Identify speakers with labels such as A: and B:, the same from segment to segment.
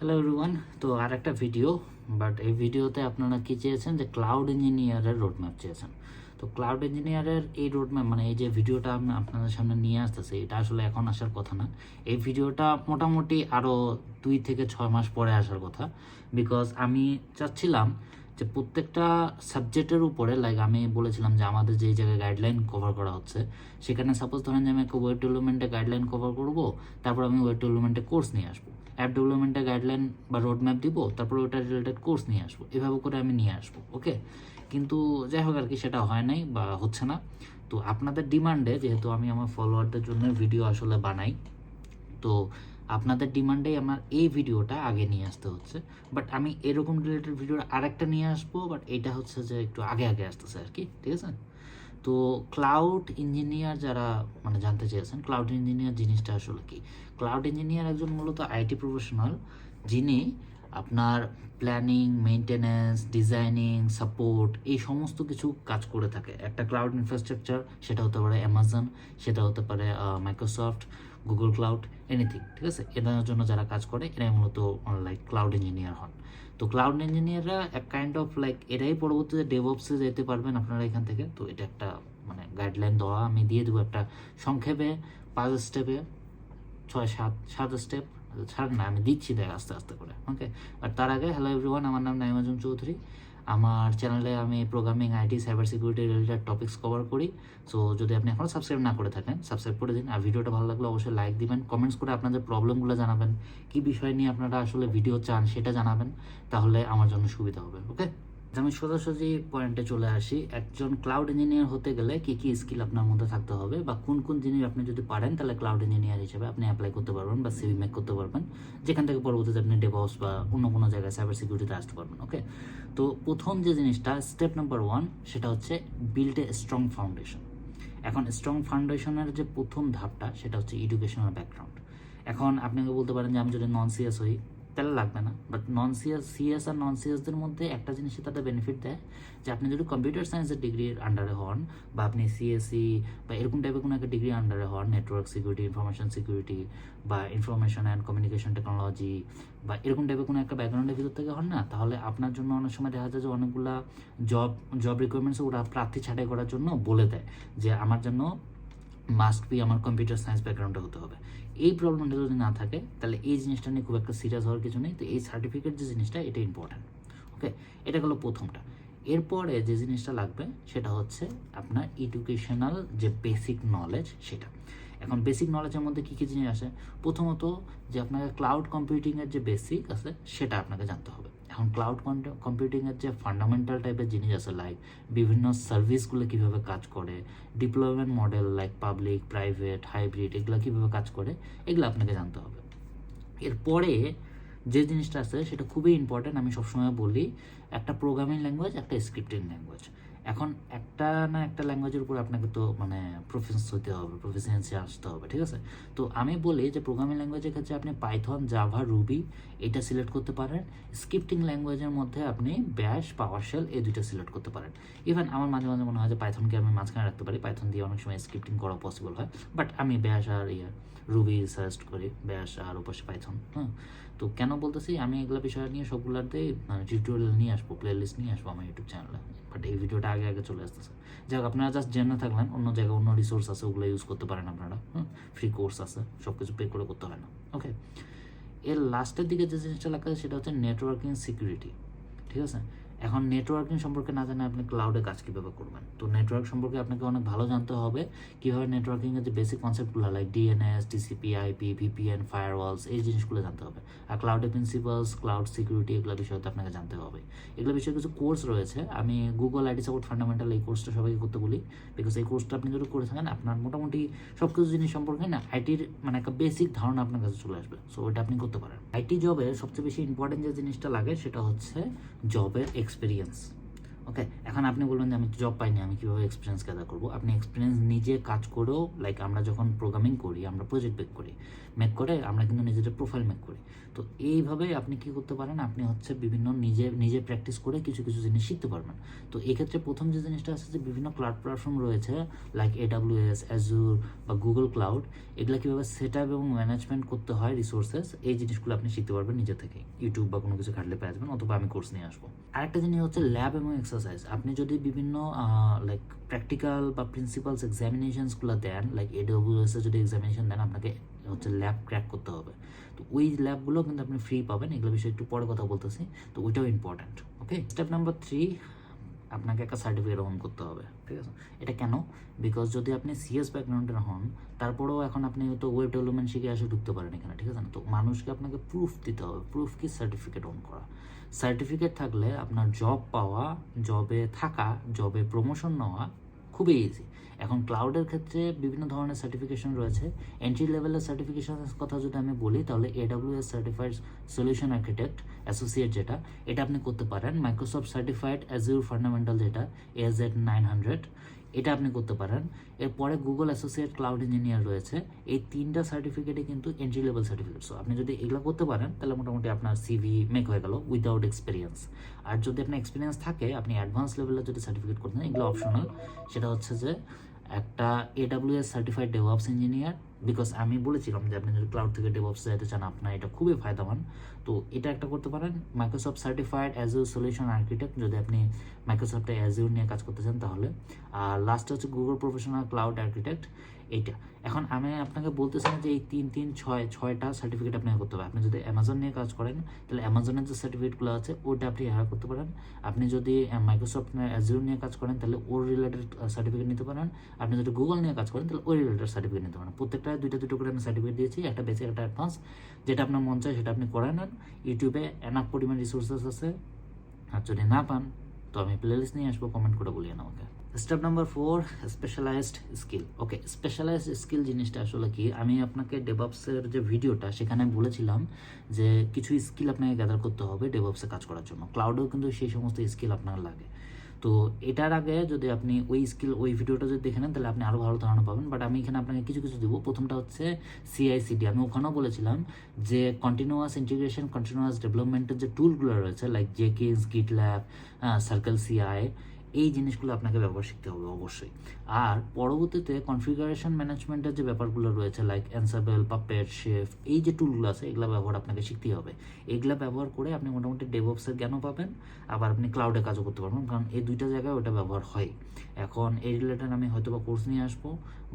A: Hello everyone তো আর একটা video but এই ভিডিওতে আপনারা কী চেয়েছেন? যে ক্লাউড ইঞ্জিনিয়ারের রোডম্যাপ চেয়েছেন। তো ক্লাউড ইঞ্জিনিয়ারের এই রোডম্যাপ মানে এই যে ভিডিওটা আমি আপনাদের সামনে নিয়ে আসতেছি, এটা আসলে এখন আসার কথা না। এই ভিডিওটা মোটামুটি আরও দুই থেকে ছয় মাস পরে আসার কথা বিকজ আমি চাচ্ছিলাম যে প্রত্যেকটা সাবজেক্টের উপরে লাইক আমি বলেছিলাম যে আমাদের যেই জায়গায় গাইডলাইন কভার করা হচ্ছে, সেখানে সাপোজ ধরেন যে আমি একটা ওয়েব ডেভেলপমেন্টে গাইডলাইন কভার করব, তারপর আমি ওয়েব ডেভেলপমেন্টে কোর্স নিয়ে আসব। অ্যাপ ডেভেলপমেন্টের গাইডলাইন বা রোড ম্যাপ দিব, তারপর ওটা রিলেটেড কোর্স নিয়ে আসব, এভাবে করে আমি নিয়ে আসব ওকে কিন্তু যাই হোক আর কি, সেটা হয় নাই বা হচ্ছে না। তো আপনাদের ডিমান্ডে যেহেতু আমি আমার ফলোয়ারদের জন্য ভিডিও আসলে বানাই, তো আপনাদের ডিমান্ডেই আমার এই ভিডিওটা আগে নিয়ে আসতে হচ্ছে। বাট আমি এরকম রিলেটেড ভিডিওর আরেকটা নিয়ে আসব বাট এটা হচ্ছে যে একটু আগে আগে আসতেছে আর কি ঠিক আছে? তো ক্লাউড ইঞ্জিনিয়ার যারা মানে জানতে চেয়েছেন ক্লাউড ইঞ্জিনিয়ার জিনিসটা আসলে কি? ক্লাউড ইঞ্জিনিয়ার একজন মূলত আইটি প্রফেশনাল যিনি আপনার প্ল্যানিং মেনটেন্যান্স ডিজাইনিং সাপোর্ট এই সমস্ত কিছু কাজ করে থাকে। একটা ক্লাউড ইনফ্রাস্ট্রাকচার সেটা হতে পারে অ্যামাজন সেটা হতে পারে মাইক্রোসফট গুগল ক্লাউড এনিথিং ঠিক আছে? এটার জন্য যারা কাজ করে, এরাই মূলত লাইক ক্লাউড ইঞ্জিনিয়ার হন। তো ক্লাউড ইঞ্জিনিয়াররা এক কাইন্ড অফ লাইক এরাই পরবর্তীতে ডেভঅপসে যেতে পারবেন আপনারা এখান থেকে। তো এটা একটা মানে গাইডলাইন দেওয়া। আমি দিয়ে দেবো একটা সংক্ষেপে, পাঁচ স্টেপে ছয়, সাত সাত স্টেপ ছাড় না, আমি দিচ্ছি দেখ আস্তে আস্তে করে ওকে আর তার আগে হ্যালো এভরিওয়ান আমার নাম নাইমাজুম চৌধুরী। আমার চ্যানেলে আমি programming IT cyber security related topics cover করি। সো যদি আপনি এখনও সাবস্ক্রাইব না করে থাকেন সাবস্ক্রাইব করে দিন। আর ভিডিওটা ভালো লাগলে অবশ্যই লাইক দিবেন কমেন্টস করে আপনাদের প্রবলেমগুলো জানাবেন। কী বিষয় নিয়ে আপনারা আসলে ভিডিও চান সেটা জানাবেন, তাহলে আমার জন্য সুবিধা হবে ওকে আমি সোজাসুজি পয়েন্টে চলে আসি। একজন ক্লাউড ইঞ্জিনিয়ার হতে গেলে কি কি স্কিল আপনার মধ্যে থাকতে হবে বা কোন কোন জিনিস আপনি যদি পারেন, তাহলে ক্লাউড ইঞ্জিনিয়ার হিসেবে আপনি অ্যাপ্লাই করতে পারবেন বা সিভি মেক করতে পারবেন। যেখান থেকে পরবর্তীতে আপনি ডেভস বা অন্য কোনো জায়গায় সাইবার সিকিউরিটিতে আসতে পারবেন ওকে তো প্রথম যে জিনিসটা স্টেপ নাম্বার ওয়ান সেটা হচ্ছে বিল্ড এ স্ট্রং ফাউন্ডেশন এখন স্ট্রং ফাউন্ডেশনের যে প্রথম ধাপটা, সেটা হচ্ছে এডুকেশনাল ব্যাকগ্রাউন্ড এখন আপনাকে বলতে পারেন যে আমি যদি নন সিএস হই তাহলে লাগবে না। বাট নন সিএস সিএস আর নন সিএসদের মধ্যে একটা জিনিসে তাদের বেনিফিট দেয় যে আপনি যদি কম্পিউটার সায়েন্সের ডিগ্রির আন্ডারে হন বা আপনি সিএসসি বা এরকম টাইপের কোনো একটা ডিগ্রি আন্ডারে হন নেটওয়ার্ক সিকিউরিটি ইনফরমেশন সিকিউরিটি বা ইনফরমেশন অ্যান্ড কমিউনিকেশন টেকনোলজি বা এরকম টাইপের কোনো একটা ব্যাকগ্রাউন্ডের ভিতর থেকে হন না, তাহলে আপনার জন্য অনেক সময় দেখা যায় যে অনেকগুলা জব জব রিকোয়ারমেন্টস ওরা প্রার্থী ছাঁটাই করার জন্য বলে দেয় যে আমার জন্য মাস্ট বি আমার কম্পিউটার সায়েন্স ব্যাকগ্রাউন্ডে হতে হবে। এই প্রবলেমটা যদি না থাকে, তাহলে এই জিনিসটা নিয়ে খুব একটা সিরিয়াস হওয়ার কিছু নেই। তো এই সার্টিফিকেট যে জিনিসটা, এটা ইম্পর্ট্যান্ট ওকে এটা হলো প্রথমটা। এরপরে যে জিনিসটা লাগবে, সেটা হচ্ছে আপনার এডুকেশনাল যে বেসিক নলেজ সেটা। এখন বেসিক নলেজের মধ্যে কী কী জিনিস আসে? প্রথমত যে আপনাকে ক্লাউড কম্পিউটিংয়ের যে বেসিক আছে, সেটা আপনাকে জানতে হবে। এখন ক্লাউড কম্পিউটিংয়ের যে ফান্ডামেন্টাল টাইপের জিনিস আছে লাইক বিভিন্ন সার্ভিসগুলো কীভাবে কাজ করে deployment model like public private hybrid এগুলো কীভাবে কাজ করে, এগুলো আপনাকে জানতে হবে। এরপরে যে জিনিসটা আছে সেটা খুবই ইম্পর্ট্যান্ট আমি সবসময় বলি একটা প্রোগ্রামিং ল্যাঙ্গুয়েজ একটা স্ক্রিপ্টিং ল্যাঙ্গুয়েজ এখন একটা না একটা ল্যাঙ্গুয়েজের উপর আপনাকে তো মানে প্রফেন্স হতে হবে প্রফেসিয়েন্সি আসতে হবে, ঠিক আছে? তো আমি বলি যে প্রোগ্রামিং ল্যাঙ্গুয়েজের ক্ষেত্রে আপনি পাইথন জাভা রুবি এটা সিলেক্ট করতে পারেন। স্ক্রিপ্টিং ল্যাঙ্গুয়েজের মধ্যে আপনি ব্যাশ পাওয়ারশেল এই দুইটা সিলেক্ট করতে পারেন। ইভেন আমার মাঝে মাঝে মনে হয় যে পাইথনকে আমি মাঝখানে রাখতে পারি। পাইথন দিয়ে অনেক সময় স্ক্রিপ্টিং করা পসিবল হয়। বাট আমি ব্যাশ আর ইয়ে রুবি সাজেস্ট করি ব্যাশ আর উপসে পাইথন হ্যাঁ? তো কেন বলতেছি? আমি এগুলো বিষয় নিয়ে সবগুলোতে মানে টিউটোরিয়াল নিয়ে আসব প্লে লিস্ট নিয়ে আসব আমার ইউটিউব চ্যানেলে বাট এই ভিডিওটা আগে আগে চলে আসতেছে। যাক, আপনারা জাস্ট জেনে থাকলেন, অন্য জায়গায় অন্য রিসোর্স আছে, ওগুলো ইউজ করতে পারেন আপনারা হ্যাঁ ফ্রি কোর্স আছে সব কিছু পে করে করতে হয় না ওকে এর লাস্টের দিকে যে জিনিসটা আছে, সেটা হচ্ছে নেটওয়ার্কিং সিকিউরিটি ঠিক আছে? এখন নেটওয়ার্কিং সম্পর্কে না জানে আপনি ক্লাউডে কাজ কীভাবে করবেন? তো নেটওয়ার্ক সম্পর্কে আপনাকে অনেক ভালো জানতে হবে, কীভাবে নেটওয়ার্কিংয়ের যে basic কনসেপ্টগুলো like DNS TCP IP VPN firewalls এই জিনিসগুলো জানতে হবে। আর ক্লাউডের প্রিন্সিপালস ক্লাউড সিকিউরিটি এগুলো বিষয়ে আপনাকে জানতে হবে। এগুলো বিষয়ে কিছু কোর্স রয়েছে, আমি গুগল আইডি সাপোর্ট ফান্ডামেন্টাল এই কোর্সটা সবাইকে করতে বলি বিকজ এই কোর্সটা আপনি যদি করে থাকেন, আপনার মোটামুটি সব কিছু জিনিস সম্পর্কে না আইটির মানে একটা বেসিক ধারণা আপনার কাছে চলে আসবে। সো ওটা আপনি করতে পারেন। আইটি জবে সবচেয়ে বেশি ইম্পর্টেন্ট যে জিনিসটা লাগে, সেটা হচ্ছে জবের এক্সপিরিয়েন্স ওকে এখন আপনি বলবেন যে আমি জব পাইনি, আমি কীভাবে এক্সপিরিয়েন্স গ্যাদার করব? আপনি এক্সপিরিয়েন্স নিজে কাজ করেও লাইক আমরা যখন প্রোগ্রামিং করি, আমরা প্রজেক্ট মেক করি মেক করে, আমরা কিন্তু নিজেদের প্রোফাইল মেক করি। তো এইভাবে আপনি কি করতে পারেন? আপনি হচ্ছে বিভিন্ন নিজে নিজে প্র্যাকটিস করে কিছু কিছু জিনিস শিখতে পারবেন। তো এক্ষেত্রে প্রথম যে জিনিসটা আছে যে বিভিন্ন ক্লাউড প্ল্যাটফর্ম রয়েছে লাইক এডাব্লিউএস অ্যাজুর বা গুগল ক্লাউড এগুলো কীভাবে সেট আপ এবং ম্যানেজমেন্ট করতে হয় রিসোর্সেস এই জিনিসগুলো আপনি শিখতে পারবেন নিজে থেকে ইউটিউব বা কোনো কিছু ঘাটলে পেয়ে যাবেন, অথবা আমি কোর্স নিয়ে আসব। আরেকটা জিনিস হচ্ছে ল্যাব এবং এক্সারসাইজ আপনি যদি বিভিন্ন লাইক প্র্যাকটিক্যাল বা প্রিন্সিপালস এক্সামিনেশনসগুলো দেন লাইক এডব্লিউএস যদি এক্সামিনেশন দেন, আপনাকে হচ্ছে ল্যাব ক্র্যাক করতে হবে। তো ওই ল্যাবগুলো কিন্তু আপনি ফ্রি পাবেন। এগুলো বিষয়ে একটু পরে কথা বলতেছি। তো ওইটাও important okay step number three আপনাকে একটা সার্টিফিকেট অন করতে হবে, ঠিক আছে? এটা কেন? বিকজ যদি আপনি সিএস ব্যাকগ্রাউন্ডের হন, তারপরেও এখন আপনি তো ওয়েব ডেভেলপমেন্ট শিখে আসে ঢুকতে পারেন এখানে, ঠিক আছে না? তো মানুষকে আপনাকে প্রুফ দিতে হবে প্রুফ কি? সার্টিফিকেট অন করা। সার্টিফিকেট থাকলে আপনার জব পাওয়া জবে থাকা জবে প্রমোশন নেওয়া খুবই ইজি এখন ক্লাউডের ক্ষেত্রে বিভিন্ন ধরনের সার্টিফিকেশন রয়েছে। এন্ট্রি লেভেলের সার্টিফিকেশনের কথা যদি আমি বলি, তাহলে AWS certified solution architect associate যেটা, এটা আপনি করতে পারেন। মাইক্রোসফট সার্টিফাইড অ্যাজিউর ফান্ডামেন্টাল যেটা এজ এড নাইন হান্ড্রেড এটা আপনি করতে পারেন। এরপরে গুগল অ্যাসোসিয়েট ক্লাউড ইঞ্জিনিয়ার রয়েছে। এই তিনটা সার্টিফিকেটে কিন্তু এন্ট্রি লেভেল সার্টিফিকেট সো আপনি যদি এগুলো করতে পারেন, তাহলে মোটামুটি আপনার সিভি মেক হয়ে গেল উইদাউট এক্সপিরিয়েন্স আর যদি আপনার এক্সপিরিয়েন্স থাকে, আপনি অ্যাডভান্স লেভেলের যদি সার্টিফিকেট করতেন এগুলো অপশনাল সেটা হচ্ছে যে একটা AWS certified DevOps engineer because আমি বলেছিলাম যে আপনি যদি ক্লাউড থেকে ডেভঅপস যেতে চান, আপনার এটা খুবই ফায়দামান তো এটা একটা করতে পারেন। Microsoft certified Azure solution architect যদি আপনি মাইক্রোসফটে অ্যাজ অ্যাজিউর নিয়ে কাজ করতে চান তাহলে। আর লাস্ট হচ্ছে গুগল প্রফেশনাল ক্লাউড আর্কিটেক্ট এইটা। এখন আমি আপনাকে বলতেছি না যে এই তিন তিন, ছয়, ছয়টা সার্টিফিকেট আপনাকে করতে হবে আপনি যদি অ্যামাজন নিয়ে কাজ করেন, তাহলে অ্যামাজনের যে সার্টিফিকেটগুলো আছে, ওটা আপনি হায়ার করতে পারেন। আপনি যদি মাইক্রোসফট অ্যাজিউর নিয়ে কাজ করেন, তাহলে ওর রিলেটেড সার্টিফিকেট নিতে পারেন। আপনি যদি গুগল নিয়ে কাজ করেন, তাহলে ওই রিলেটেড সার্টিফিকেট নিতে পারেন। প্রত্যেকটা দুইটা, দুটো করে আমি সার্টিফিকেট দিয়েছি, একটা বেসিক একটা অ্যাডভান্স যেটা আপনার মন চায় সেটা আপনি করে নেন। ইউটিউবে এনাফ পরিমাণ রিসোর্সেস আছে। আর যদি না পান, তো আমি প্লেলিস্ট নিয়ে আসব কমেন্ট করে বলিয়ে আমাকে step number four specialised skill okay specialised skill জিনিসটা আসলে কি? আমি আপনাকে ডেভঅপসের যে ভিডিওটা, সেখানে বলেছিলাম যে কিছু স্কিল আপনাকে গ্যাদার করতে হবে ডেভঅপসে কাজ করার জন্য। ক্লাউডেও কিন্তু সেই সমস্ত স্কিল আপনার লাগে। তো এটার আগে যদি আপনি ওই স্কিল ওই ভিডিওটা যদি দেখে নেন, তাহলে আপনি আরও ভালো ধারণা পাবেন। বাট আমি এখানে আপনাকে কিছু কিছু দেবো। প্রথমটা হচ্ছে সিআইসিডি আমি ওখানেও বলেছিলাম যে কন্টিনিউয়াস ইন্টিগ্রেশন কন্টিনিউয়াস ডেভেলপমেন্টের যে টুলগুলো রয়েছে লাইক জেকিস গিট ল্যাব সার্কেল সিআই এই জিনিসগুলো আপনাকে ব্যবহার শিখতে হবে অবশ্যই। আর পরবর্তীতে কনফিগারেশন ম্যানেজমেন্টের যে ব্যাপারগুলো রয়েছে লাইক অ্যান্সাবেল পাপেট শেফ এই যে টুলগুলো আছে, এগুলো ব্যবহার আপনাকে শিখতেই হবে। এগুলো ব্যবহার করে আপনি মোটামুটি ডেভঅপসের জ্ঞানও পাবেন, আবার আপনি ক্লাউডে কাজও করতে পারবেন, কারণ এই দুইটা জায়গায় ওটা ব্যবহার হয়। এখন এই রিলেটেড আমি হয়তো বা কোর্স নিয়ে আসব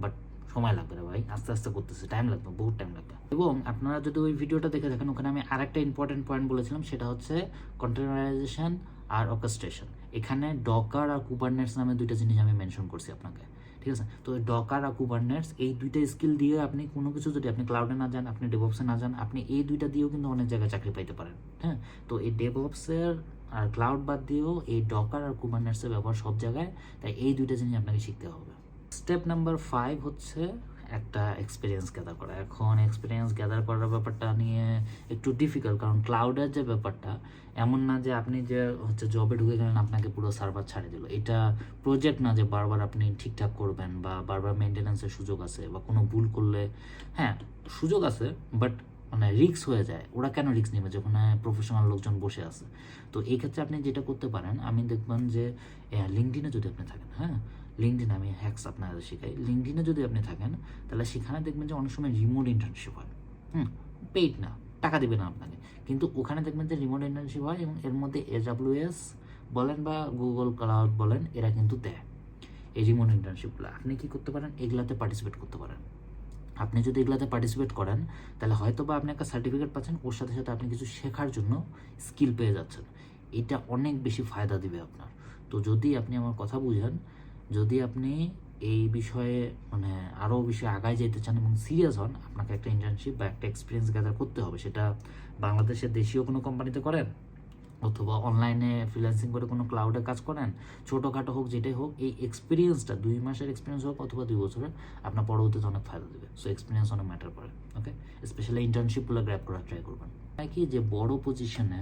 A: বাট সময় লাগবে ভাই, আস্তে আস্তে করতেছে টাইম লাগবে, বহুত টাইম লাগবে। এবং আপনারা যদি ওই ভিডিওটা দেখে দেখেন ওখানে আমি আরেকটা ইম্পর্টেন্ট পয়েন্ট বলেছিলাম, সেটা হচ্ছে কন্টেনারাইজেশন আর অর্কেস্ট্রেশন এখানে ডকার আর কুবারনেটস নামে দুইটা জিনিস আমি মেনশন করছি আপনাকে, ঠিক আছে? তো ডকার আর কুবারনেটস এই দুইটা স্কিল দিয়ে আপনি কোনো কিছু যদি আপনি ক্লাউডে না যান, আপনি ডেভঅপসে না যান, আপনি এই দুইটা দিয়েও কিন্তু অনেক জায়গায় চাকরি পাইতে পারেন হ্যাঁ? তো এই ডেভঅপসের আর ক্লাউড বাদ দিয়েও এই ডকার আর কুবারনেটসের ব্যবহার সব জায়গায়, তাই এই দুইটা জিনিস আপনাকে শিখতে হবে। স্টেপ নাম্বার ফাইভ হচ্ছে একটা এক্সপিরিয়েন্স গ্যাদার করা। এখন এক্সপিরিয়েন্স গ্যাদার করার ব্যাপারটা নিয়ে একটু ডিফিকাল্ট কারণ ক্লাউডের যে ব্যাপারটা, এমন না যে আপনি যে হচ্ছে জবে ঢুকে গেলেন, আপনাকে পুরো সার্ভার ছাড়ে দিল। এটা প্রজেক্ট না যে বারবার আপনি ঠিকঠাক করবেন বা বারবার মেনটেন্যান্সের সুযোগ আছে বা কোনো ভুল করলে হ্যাঁ সুযোগ আছে বাট মানে রিক্স হয়ে যায়। ওরা কেন রিক্স নেবে যখন প্রফেশনাল লোকজন বসে আছে? তো এই ক্ষেত্রে আপনি যেটা করতে পারেন, আমি দেখবেন যে লিঙ্কডিনে যদি আপনি থাকেন হ্যাঁ লিঙ্কডিন আমি হ্যাক্স আপনাদের শেখাই। লিঙ্কডিনে যদি আপনি থাকেন, তাহলে সেখানে দেখবেন যে অনেক সময় রিমোট ইন্টার্নশিপ হয়। হুম পেইড না, টাকা দেবে না আপনাকে। কিন্তু ওখানে দেখবেন যে রিমোট ইন্টার্নশিপ হয় এবং এর মধ্যে এস বলেন বা গুগল ক্লাউড বলেন, এরা কিন্তু দেয়। এই রিমোট ইন্টার্নশিপগুলো আপনি কি করতে পারেন? এগুলাতে পার্টিসিপেট করতে পারেন। আপনি যদি এগুলাতে পার্টিসিপেট করেন, তাহলে হয়তো বা আপনি একটা সার্টিফিকেট পাচ্ছেন, ওর সাথে সাথে আপনি কিছু শেখার জন্য স্কিল পেয়ে যাচ্ছেন। এটা অনেক বেশি ফায়দা দিবে আপনার। তো যদি আপনি আমার কথা বুঝেন যদি আপনি এই বিষয়ে মানে আরও বিষয়ে আগায় যেতে চান এবং সিরিয়াস হন, আপনাকে একটা ইন্টার্নশিপ বা একটা এক্সপিরিয়েন্স গ্যাদার করতে হবে। সেটা বাংলাদেশের দেশীয় কোনো কোম্পানিতে করেন অথবা অনলাইনে ফ্রিল্যান্সিং করে কোনো ক্লাউডে কাজ করেন। ছোটোখাটো হোক, যেটাই হোক, এই এক্সপিরিয়েন্সটা দুই মাসের এক্সপিরিয়েন্স হোক অথবা দুই বছরের, আপনার পরবর্তীতে অনেক ফায়দা দেবে। সো এক্সপিরিয়েন্স অনেক ম্যাটার করে ওকে স্পেশালি ইন্টার্নশিপগুলো গ্র্যাপ করার ট্রাই করবেন। কি যে বড় পজিশনে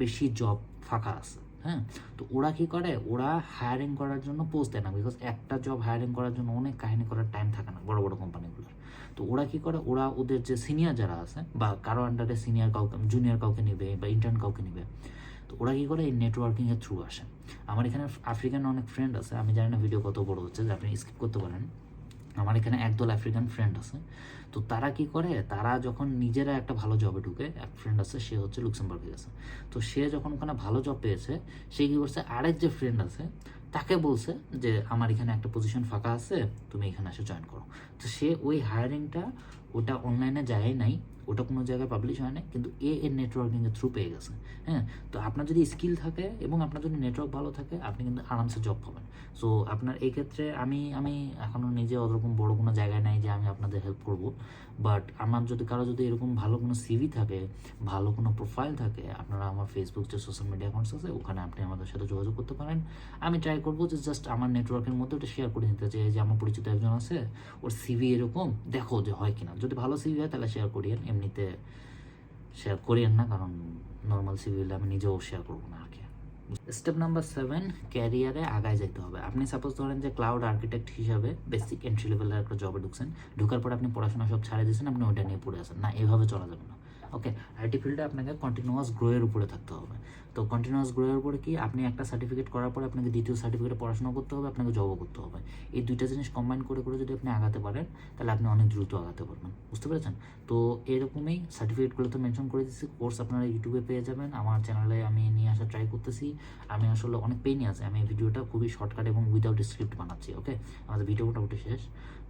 A: বেশি জব ফাঁকা আছে? হ্যাঁ? তো ওরা কি করে? ওরা হায়ারিং করার জন্য পোস্ট দেয় না বিকজ একটা জব হায়ারিং করার জন্য অনেক কাহিনী করার টাইম থাকে না বড় বড় কোম্পানিগুলোর তো ওরা কি করে? ওরা ওদের যে সিনিয়র যারা আছে বা কারও আন্ডারে সিনিয়র কাউকে জুনিয়র কাউকে নেবে বা ইন্টার্ন কাউকে নেবে, তো ওরা কি করে? এই নেটওয়ার্কিংয়ের থ্রু আসে। আমার এখানে আফ্রিকান অনেক ফ্রেন্ড আছে, আমি জানি না ভিডিও কত বড় হচ্ছে যে আপনি স্কিপ করতে পারেন। আমার এখানে একদল আফ্রিকান ফ্রেন্ড আছে। তো তারা কি করে? তারা যখন নিজেরা একটা ভালো জবে ঢুকে, এক ফ্রেন্ড আছে, সে হচ্ছে লুক্সেমবার্গে গেছে। তো সে যখন ওখানে ভালো জব পেয়েছে, সে কী করছে? আরেক যে ফ্রেন্ড আছে, তাকে বলছে যে, আমার এখানে একটা পজিশন ফাঁকা আছে, তুমি এখানে এসে জয়েন করো। তো সে ওই হায়ারিংটা ওটা অনলাইনে যায় নাই। ওটা কোনো জায়গায় পাবলিশ হয় না কিন্তু এ এর নেটওয়ার্কিংয়ের থ্রু পেয়ে গেছে। হ্যাঁ তো আপনার যদি স্কিল থাকে এবং আপনার যদি নেটওয়ার্ক ভালো থাকে, আপনি কিন্তু আরামসে জব পাবেন। সো আপনার এই ক্ষেত্রে আমি আমি এখনও নিজে ওরকম বড় কোনো জায়গায় নাই যে আমি আপনাদের হেল্প করব। বাট আমার যদি, কারও যদি এরকম ভালো কোনো সিভি থাকে, ভালো কোনো প্রোফাইল থাকে, আপনারা আমার ফেসবুক যে সোশ্যাল মিডিয়া অ্যাকাউন্টস আছে, ওখানে আপনি আমাদের সাথে যোগাযোগ করতে পারেন। আমি ট্রাই করব যে জাস্ট আমার নেটওয়ার্কের মধ্যে ওটা শেয়ার করে দিতে চাই। যে আমার পরিচিত একজন আছে, ওর সিভি এরকম, দেখো যে হয় কিনা। যদি ভালো সিভি হয়, তাহলে শেয়ার করিয়েন। এমনিতে শেয়ার করিয়েন না, কারণ নর্মাল সিভি হলে আমি নিজেও শেয়ার করব না আর কি। স্টেপ নাম্বার সেভেন ক্যারিয়ারে আগায় যেতে হবে। আপনি সাপোজ ধরেন যে ক্লাউড আর্কিটেক্ট হিসাবে বেসিক এন্ট্রি লেভেলের একটা জবে ঢুকছেন, ঢুকার পরে আপনি পড়াশোনা সব ছাড়ে দিয়েছেন, আপনি ওইটা নিয়ে পড়ে আসেন না, এভাবে চলা যাবে না। ওকে আইটি ফিল্ডে আপনাকে কন্টিনিউয়াস গ্রোয়ের উপরে থাকতে হবে। তো কন্টিনিউয়াস গ্রোয়ের উপরে কি আপনি একটা সার্টিফিকেট করার পরে আপনাকে দ্বিতীয় সার্টিফিকেটে পড়াশোনা করতে হবে, আপনাকে জবও করতে হবে। এই দুইটা জিনিস কম্বাইন করে করে যদি আপনি আগাতে পারেন, তাহলে আপনি অনেক দ্রুত আগাতে পারবেন। বুঝতে পেরেছেন? তো এরকমই সার্টিফিকেটগুলো তো মেনশন করে দিচ্ছি কোর্স আপনারা ইউটিউবে পেয়ে যাবেন। আমার চ্যানেলে আমি নিয়ে আসা ট্রাই করতেছি। আমি আসলে অনেক পেইনই আছে। আমি ভিডিওটা খুবই শর্টকাট এবং উইদাউট স্ক্রিপ্ট বানাচ্ছি ওকে আমাদের ভিডিও মোটামুটি শেষ।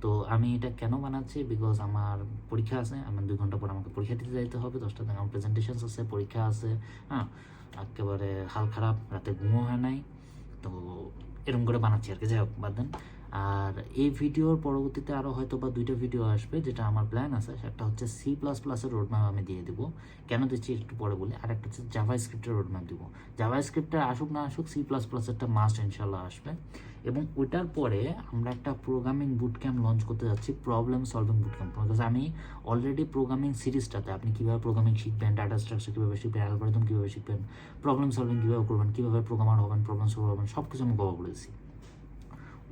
A: তো আমি এটা কেন বানাচ্ছি? বিকজ আমার পরীক্ষা আছে। আমার দুই ঘণ্টা পর আমাকে পরীক্ষা দিতে যাইতে হবে। দশটা থেকে আমার প্রেজেন্টেশনস আছে, পরীক্ষা আছে হ্যাঁ? একেবারে হাল খারাপ রাতে ঘুমও হয় নাই। তো এরকম করে বানাচ্ছি আর কি। যাই হোক, বাদ দেন। আর এই ভিডিওর পরবর্তীতে আরও হয়তো বা দুইটা ভিডিও আসবে, যেটা আমার প্ল্যান আছে। সেটা হচ্ছে সি প্লাস প্লাসের রোডম্যাপ আমি দিয়ে দিব। কেন দিচ্ছি একটু পরে বলে। আর একটা হচ্ছে জাভা স্ক্রিপ্টের রোডম্যাপ দিব। জাভা স্ক্রিপ্টের আসুক না আসুক সি প্লাস প্লাসেরটা মাস্ট ইনশাল্লাহ আসবে। এবং ওইটার পরে আমরা একটা প্রোগ্রামিং বুট ক্যাম্প লঞ্চ করতে যাচ্ছি problem solving boot camp because আমি অলরেডি প্রোগ্রামিং সিরিজটাতে আপনি কীভাবে প্রোগ্রামিং শিখবেন ডাটা স্ট্রাকচার কীভাবে শিখবেন অ্যালগোরিদম কীভাবে শিখবেন প্রবলেম সলভিং কীভাবে করবেন, কীভাবে প্রোগ্রামার হবেন প্রবলেম সলভ হবেন সব কিছু আমি কভার করেছি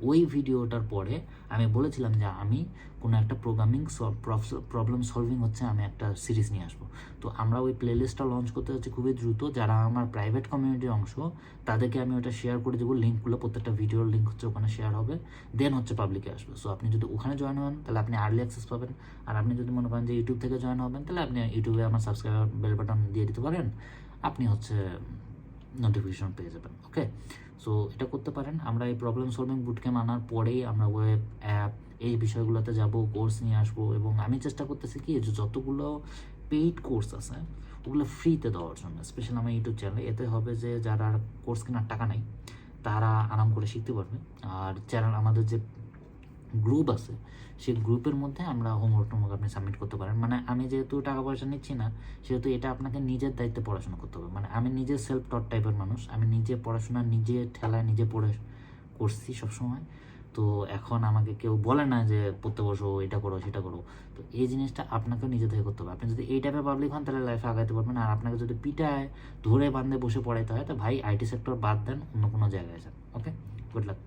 A: ওই ভিডিওটার পরে আমি বলেছিলাম যে আমি কোনো একটা প্রোগ্রামিং প্রবলেম সলভিং হচ্ছে, আমি একটা সিরিজ নিয়ে আসব। তো আমরা ওই প্লেলিস্টটা লঞ্চ করতে যাচ্ছি খুবই দ্রুত। যারা আমার প্রাইভেট কমিউনিটির অংশ, তাদেরকে আমি ওটা শেয়ার করে দেবো। লিঙ্কগুলো প্রত্যেকটা ভিডিওর লিঙ্ক হচ্ছে ওখানে শেয়ার হবে। দেন হচ্ছে পাবলিকে আসবে। সো আপনি যদি ওখানে জয়েন হন, তাহলে আপনি আর্লি অ্যাক্সেস পাবেন। আর আপনি যদি মনে করেন যে ইউটিউব থেকে জয়েন হবেন, তাহলে আপনি ইউটিউবে আমার সাবস্ক্রাইবার বেল বাটন দিয়ে দিতে পারেন। আপনি হচ্ছে নোটিফিকেশন পেয়ে যাবেন ওকে সো এটা করতে পারেন। আমরা এই প্রবলেম সলভিং বুটক্যাম্প আনার পরেই আমরা ওয়েব অ্যাপ এই বিষয়গুলোতে যাব কোর্স নিয়ে আসব এবং আমি চেষ্টা করতেছি কি, যে যতগুলো পেইড কোর্স আছে, ওগুলো ফ্রিতে দেওয়ার জন্য। স্পেশাল আমার ইউটিউব চ্যানেলে এতে হবে যে যারা কোর্স কেনার টাকা নেই, তারা আরাম করে শিখতে পারবে। আর চ্যানেল আমাদের যে গ্রুপ আছে, সেই গ্রুপের মধ্যে আমরা হোমওয়ার্ক টোমওয়ার্ক আপনি সাবমিট করতে পারেন। মানে আমি যেহেতু টাকা পয়সা নিচ্ছি না, সেহেতু এটা আপনাকে নিজের দায়িত্বে পড়াশোনা করতে হবে। মানে আমি নিজে সেলফ টট টাইপের মানুষ, আমি নিজে পড়াশোনা, নিজে ঠেলায় নিজে পড়ে করছি সবসময়। তো এখন আমাকে কেউ বলে না যে, পড়তে বসো, এটা করো, সেটা করো। তো এই জিনিসটা আপনাকেও নিজে থেকে করতে হবে। আপনি যদি এই টাইপের পাবলিক হন, তাহলে লাইফে আগাইতে পারবেন। আর আপনাকে যদি পিটায়, ধরে বান্ধে বসে পড়াইতে হয়, তো ভাই আইটি সেক্টর বাদ দেন, অন্য কোনো জায়গায় যান। Okay good luck